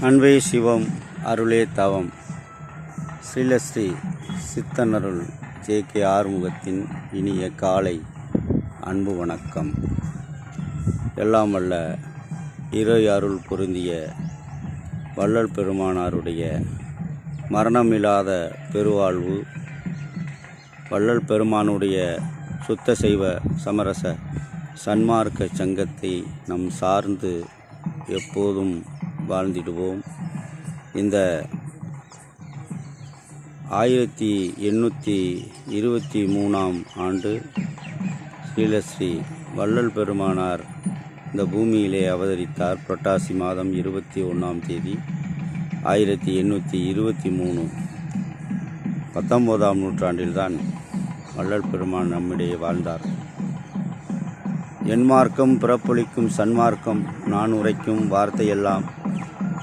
அன்பே சிவம் அருளே தவம். ஸ்ரீலஸ்ரீ சித்தனருள் ஜே கே ஆறுமுகத்தின் இனிய காலை அன்பு வணக்கம். எல்லாம் வல்ல இறை அருள் பொருந்திய வள்ளல் பெருமானாருடைய மரணமில்லாத பெருவாழ்வு வள்ளல் பெருமானுடைய சுத்த செய்வ சமரச சன்மார்க்க சங்கத்தை நம் சார்ந்து எப்போதும் வாழ்ந்திடுவோம் இந்த ஆயிரத்தி எண்ணூற்றி இருபத்தி மூணாம் ஆண்டு ஸ்ரீலஸ்ரீ வள்ளல் பெருமானார் இந்த பூமியிலே அவதரித்தார். புரட்டாசி மாதம் இருபத்தி ஒன்றாம் தேதி ஆயிரத்தி எண்ணூற்றி இருபத்தி மூணு. பத்தொம்போதாம் நூற்றாண்டில்தான் வள்ளல் பெருமான் நம்மிடையே வாழ்ந்தார். என் மார்க்கம் பிறப்பொழிக்கும் சன்மார்க்கம் நான் உரைக்கும் வார்த்தையெல்லாம்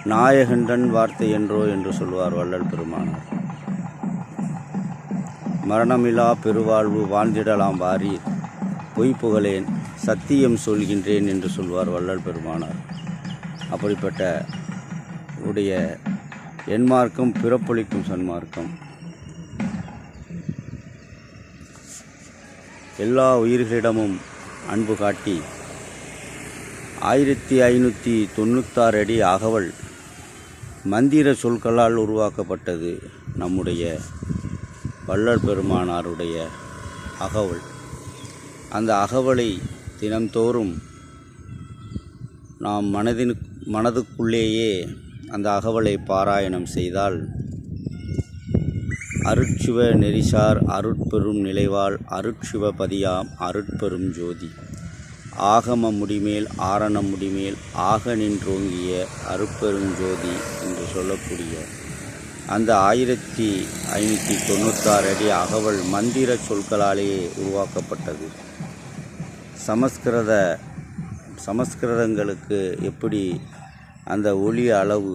நாயகண்டன் வார்த்தை என்றோ என்று சொல்வார் வள்ளல் பெருமானார். மரணமில்லா பெருவாழ்வு வாழ்ந்திடலாம் வாரி பொய் புகழேன் சத்தியம் சொல்கின்றேன் என்று சொல்வார் வள்ளல் பெருமானார். அப்படிப்பட்ட உடைய என்மார்க்கம் பிறப்பளிக்கும் சன்மார்க்கம். எல்லா உயிர்களிடமும் அன்பு காட்டி ஆயிரத்தி ஐநூற்றி தொண்ணூத்தாறு அடி அகவல் மந்திர சொற்களால் உருவாக்கப்பட்டது நம்முடைய வள்ளல் பெருமானாருடைய அகவல். அந்த அகவலை தினம்தோறும் நாம் மனதின் மனதுக்குள்ளேயே அந்த அகவலை பாராயணம் செய்தால் அருட்சிவ நெறிசார் அருட்பெரும் நிலைவாள் அருட்சிவ பதியாம் அருட்பெரும் ஜோதி. ஆகம முடிமேல் ஆரண முடிமேல் ஆக நின்றோங்கிய அருப்பெருஞ்சோதி என்று சொல்லக்கூடிய அந்த ஆயிரத்தி ஐநூற்றி தொண்ணூத்தாறு அடி அகவல் மந்திர சொற்களாலேயே உருவாக்கப்பட்டது. சமஸ்கிருத சமஸ்கிருதங்களுக்கு எப்படி அந்த ஒளி அளவு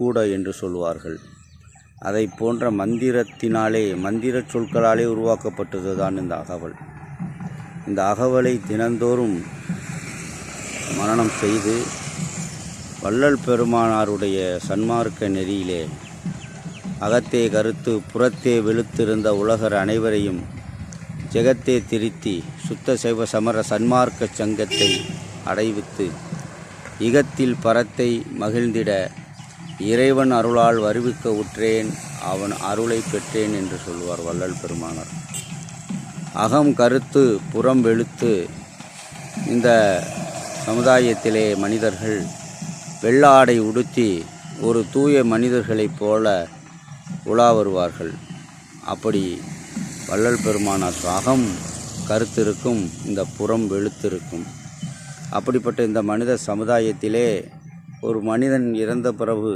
கூட என்று சொல்வார்கள் அதை போன்ற மந்திரத்தினாலே மந்திர சொற்களாலே உருவாக்கப்பட்டது தான் இந்த அகவல். இந்த அகவலை தினந்தோறும் மரணம் செய்து வள்ளல் பெருமானாருடைய சன்மார்க்க நெறியிலே அகத்தே கருத்து புறத்தே வெளுத்திருந்த உலகர் அனைவரையும் ஜெகத்தே திருத்தி சுத்த சைவ சமர சன்மார்க்க சங்கத்தை அடைவித்து இகத்தில் பரத்தை மகிழ்ந்திட இறைவன் அருளால் வருவிக்க உற்றேன் அவன் அருளை பெற்றேன் என்று சொல்வார் வள்ளல் பெருமானார். அகம் கருத்து புறம் வெளுத்து இந்த சமுதாயத்திலே மனிதர்கள் வெள்ளாடை உடுத்தி ஒரு தூய மனிதர்களைப் போல உலா வருவார்கள். அப்படி வள்ளல் பெருமானார் அகம் கருத்திருக்கும் இந்த புறம் வெளுத்திருக்கும். அப்படிப்பட்ட இந்த மனித சமுதாயத்திலே ஒரு மனிதன் இறந்த பிறகு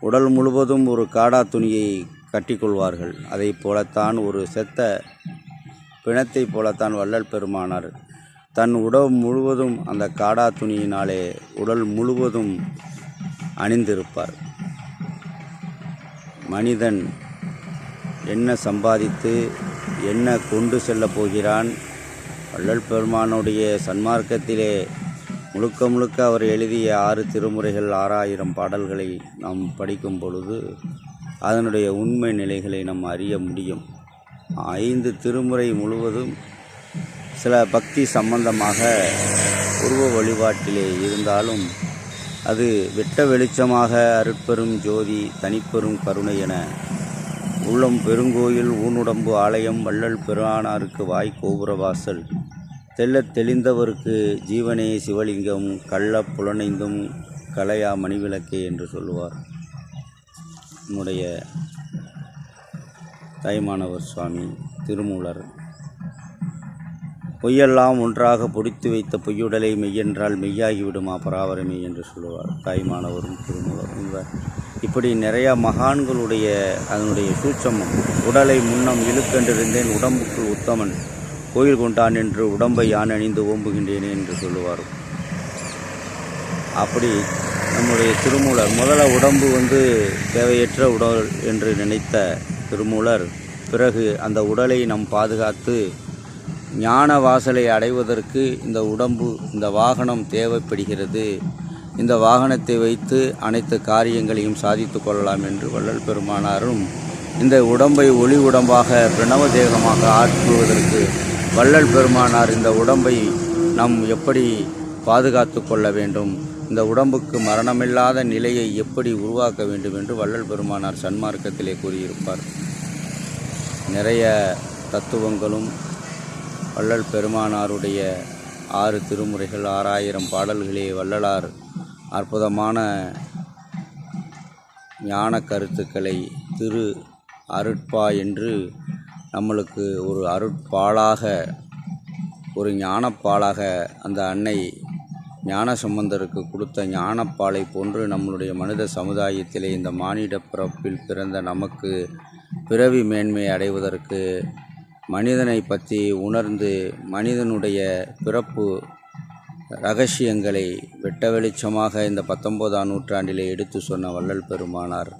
உடல் முழுவதும் ஒரு காடா துணியை கட்டிக்கொள்வார்கள் அதை போலத்தான் ஒரு செத்த பிணத்தை போலத்தான் வள்ளல் பெருமானார். தன் உடல் முழுவதும் அந்த காடா துணியினாலே உடல் முழுவதும் அணிந்திருப்பார். மனிதன் என்ன சம்பாதித்து என்ன கொண்டு செல்ல போகிறான்? வள்ளல் பெருமானுடைய சன்மார்க்கத்திலே முழுக்க முழுக்க அவர் எழுதிய ஆறு திருமுறைகள் ஆறாயிரம் பாடல்களை நாம் படிக்கும் பொழுது அதனுடைய உண்மை நிலைகளை நாம் அறிய முடியும். ஐந்து திருமுறை முழுவதும் சில பக்தி சம்பந்தமாக உருவ வழிபாட்டிலே இருந்தாலும் அது வெட்ட வெளிச்சமாக அருட்பெரும் ஜோதி தனிப்பெரும் கருணை என உள்ளம் பெருங்கோயில் ஊனுடம்பு ஆலயம் வள்ளல் பெருமானாருக்கு வாய் கோபுரவாசல் தெல்ல தெளிந்தவருக்கு ஜீவனே சிவலிங்கம் கள்ள புலனைந்தும் கலையா மணிவிளக்கே என்று சொல்லுவார். நம்முடைய தாய்மானவர் சுவாமி திருமூலர். பொய்யெல்லாம் ஒன்றாக பொடித்து வைத்த பொய்யுடலை மெய்யென்றால் மெய்யாகிவிடுமா பராவரமே என்று சொல்லுவார் தாய்மானவரும் திருமூலரும். இவர் இப்படி நிறையா மகான்களுடைய அதனுடைய சூட்சமம் உடலை முன்னம் இழுக்கென்றிருந்தேன் உடம்புக்குள் உத்தமன் கோயில் கொண்டான் என்று உடம்பை யான் அணிந்து ஓம்புகின்றேனே என்று சொல்லுவார். அப்படி நம்முடைய திருமூலர் முதல்ல உடம்பு வந்து தேவையற்ற உடல் என்று நினைத்த திருமூலர். பிறகு அந்த உடலை நம் பாதுகாத்து ஞான வாசலை அடைவதற்கு இந்த உடம்பு இந்த வாகனம் தேவைப்படுகிறது. இந்த வாகனத்தை வைத்து அனைத்து காரியங்களையும் சாதித்து கொள்ளலாம் என்று வள்ளல் பெருமானாரும் இந்த உடம்பை ஒளி உடம்பாக பிரணவ தேகமாக ஆற்றுவதற்கு வள்ளல் பெருமானார் இந்த உடம்பை நம் எப்படி பாதுகாத்து கொள்ள வேண்டும். இந்த உடம்புக்கு மரணமில்லாத நிலையை எப்படி உருவாக்க வேண்டும் என்று வள்ளல் பெருமானார் சன்மார்க்கத்திலே கூறியிருப்பார். நிறைய தத்துவங்களும் வள்ளல் பெருமானாருடைய ஆறு திருமுறைகள் ஆறாயிரம் பாடல்களே வள்ளலார் அற்புதமான ஞான கருத்துக்களை திரு அருட்பா என்று நம்மளுக்கு ஒரு அருட்பாலாக ஒரு ஞானப்பாலாக அந்த அன்னை ஞான சம்பந்தருக்கு கொடுத்த ஞானப்பாலை போன்று நம்மளுடைய மனித சமுதாயத்திலே இந்த மானிட பிறப்பில் பிறந்த நமக்கு பிறவி மேன்மை அடைவதற்கு மனிதனை பற்றி உணர்ந்து மனிதனுடைய பிறப்பு ரகசியங்களை வெட்ட வெளிச்சமாக இந்த பத்தொன்பதாம் நூற்றாண்டிலே எடுத்து சொன்ன வள்ளல் பெருமானார்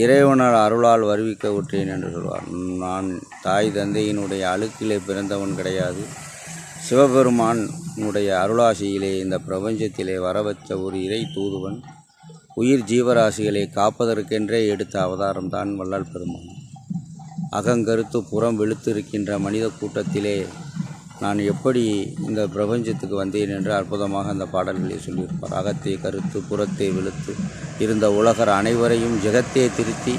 இறைவனால் அருளால் வருவிக்க விட்டேன் என்று சொல்வார். நான் தாய் தந்தையினுடைய அழுக்கிலே பிறந்தவன் கிடையாது. சிவபெருமானுடைய அருளாசியிலே இந்த பிரபஞ்சத்திலே வரவச்ச ஒரு இறை தூதுவன் உயிர் ஜீவராசிகளை காப்பதற்கென்றே எடுத்த அவதாரம்தான் வள்ளல் பெருமான். அகங்கருத்து புறம் வெளுத்திருக்கின்ற மனித கூட்டத்திலே நான் எப்படி இந்த பிரபஞ்சத்துக்கு வந்தேன் என்று அற்புதமாக அந்த பாடல்களை சொல்லியிருப்பார். அகத்தை கருத்து புறத்தை வெளுத்து இருந்த உலகர் அனைவரையும் ஜெகத்தே திருத்தி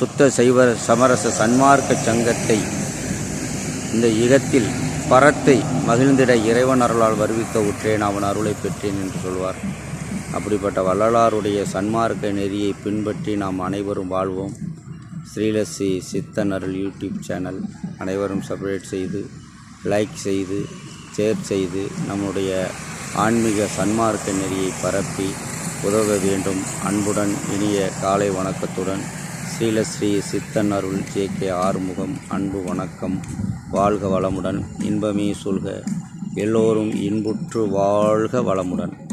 சுத்த சைவ சமரச சன்மார்க்க சங்கத்தை இந்த யுகத்தில் பரத்தை மகிழ்ந்திட இறைவன் அருளால் வருவிக்க உற்றேன் அவன் அருளை பெற்றேன் என்று சொல்வார். அப்படிப்பட்ட வள்ளலாருடைய சன்மார்க்க நெறியை பின்பற்றி நாம் அனைவரும் வாழ்வோம். ஸ்ரீலஸ்ரீ சித்தன் அருள் யூடியூப் சேனல் அனைவரும் சப்ரேட் செய்து லைக் செய்து ஷேர் செய்து நம்முடைய ஆன்மீக சன்மார்க்க நெறியை பரப்பி உதவ வேண்டும். அன்புடன் இனிய காலை வணக்கத்துடன் ஸ்ரீலஸ்ரீ சித்தன் அருள் ஜே கே ஆறுமுகம் அன்பு வணக்கம். வாழ்க வளமுடன் இன்பமே சொல்க எல்லோரும் இன்புற்று வாழ்க வளமுடன்.